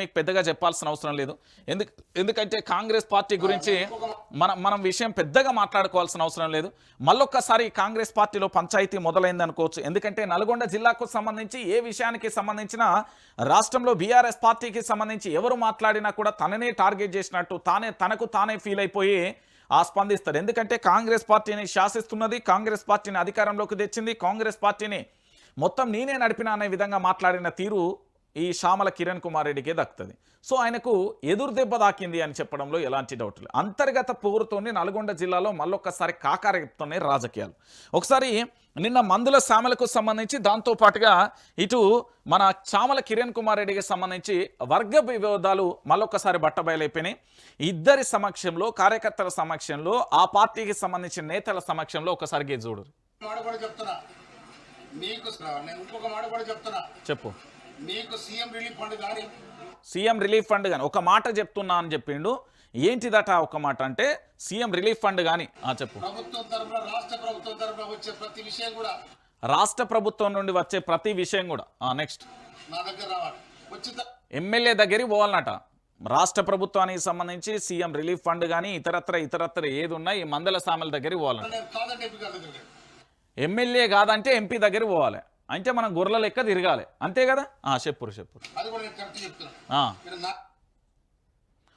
మీకు పెద్దగా చెప్పాల్సిన అవసరం లేదు. ఎందుకు ఎందుకంటే కాంగ్రెస్ పార్టీ గురించి మనం మనం విషయం పెద్దగా మాట్లాడుకోవాల్సిన అవసరం లేదు. మళ్ళొక్కసారి కాంగ్రెస్ పార్టీలో పంచాయతీ మొదలైంది అనుకోవచ్చు. ఎందుకంటే నల్గొండ జిల్లాకు సంబంధించి ఏ విషయానికి సంబంధించిన రాష్ట్రంలో బీఆర్ఎస్ పార్టీకి సంబంధించి ఎవరు మాట్లాడినా కూడా తననే టార్గెట్ చేసినట్టు తానే తనకు తానే ఫీల్ అయిపోయి ఆ స్పందిస్తారు. ఎందుకంటే కాంగ్రెస్ పార్టీని శాసిస్తున్నది కాంగ్రెస్ పార్టీని అధికారంలోకి తెచ్చింది కాంగ్రెస్ పార్టీని మొత్తం నేనే నడిపిన అనే విధంగా మాట్లాడిన తీరు ఈ శ్యామల కిరణ్ కుమార్ రెడ్డికే దక్కుతుంది. సో ఆయనకు ఎదురు దెబ్బ దాకింది అని చెప్పడంలో ఎలాంటి డౌట్ లేదు. అంతర్గత పోరుతోని నల్గొండ జిల్లాలో మళ్ళొక్కసారి కాకారెత్తున్నాయి రాజకీయాలు. ఒకసారి నిన్న మందుల శ్యామలకు సంబంధించి దాంతో పాటుగా ఇటు మన చామల కిరణ్ కుమార్ రెడ్డికి సంబంధించి వర్గ వివాదాలు మళ్ళొక్కసారి బట్టబయలైపోయినాయి. ఇద్దరి సమక్షంలో కార్యకర్తల సమక్షంలో ఆ పార్టీకి సంబంధించిన నేతల సమక్షంలో ఒకసారి గేజ్ చూడు. మాట కూడా చెప్తున్నా. మీకు నేను ఇంకొక మాట కూడా చెప్తున్నా. చెప్పు. మీకు సీఎం రిలీఫ్ ఫండ్ కానీ. సీఎం రిలీఫ్ ఫండ్ కానీ. ఒక మాట చెప్తున్నా అని చెప్పిండు. ఏంటిదట ఒక మాట అంటే సీఎం రిలీఫ్ ఫండ్ కానీ. చెప్పు. ప్రభుత్వం తరఫున రాష్ట్ర ప్రభుత్వం తరఫున వచ్చే ప్రతి విషయం కూడా. రాష్ట్ర ప్రభుత్వం నుండి వచ్చే ప్రతి విషయం కూడా. నెక్స్ట్. నా దగ్గర రావాలి. ఎమ్మెల్యే దగ్గరికి పోవాలన్నట. రాష్ట్ర ప్రభుత్వానికి సంబంధించి సీఎం రిలీఫ్ ఫండ్ కానీ ఇతరత్ర ఇతరత్ర ఏది ఉన్నా ఈ మందల సామెల దగ్గరికి పోవాలంట ఎమ్మెల్యే కాదంటే ఎంపీ దగ్గరికి పోవాలి. అంటే మనం గొర్రెల లెక్క తిరగాలి. అంతే కదా? ఆ, చెప్పురు చెప్పురు.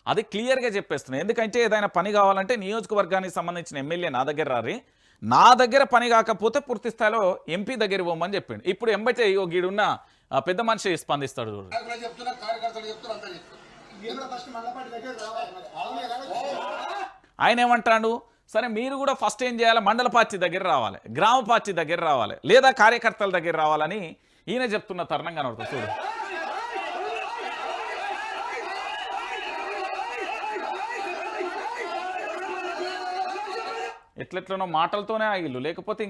అది క్లియర్గా చెప్పేస్తున్నాయి ఎందుకంటే ఏదైనా పని కావాలంటే నియోజకవర్గానికి సంబంధించిన ఎమ్మెల్యే నా దగ్గర రారి. నా దగ్గర పని కాకపోతే పూర్తి స్థాయిలో ఎంపీ దగ్గర పోమని చెప్పిండు. ఇప్పుడు ఎంబటే ఇగో గీడున్న పెద్ద మనిషి స్పందిస్తాడు చూడు. నాయకులు చెప్తున్నా కార్యకర్తలు చెప్తున్నా అంతా చెప్తున్నా. ఆయన ఏమంటాడు? సరే మీరు కూడా ఫస్ట్ ఏం చేయాలి? మండల పార్టీ దగ్గర రావాలి గ్రామ పార్టీ దగ్గర రావాలి లేదా కార్యకర్తల దగ్గర రావాలని ఈయన చెప్తున్న తరుణం కనబడుతుంది. చూడు. ఎట్లెట్లనో మాటలతోనే ఆగిల్లు లేకపోతే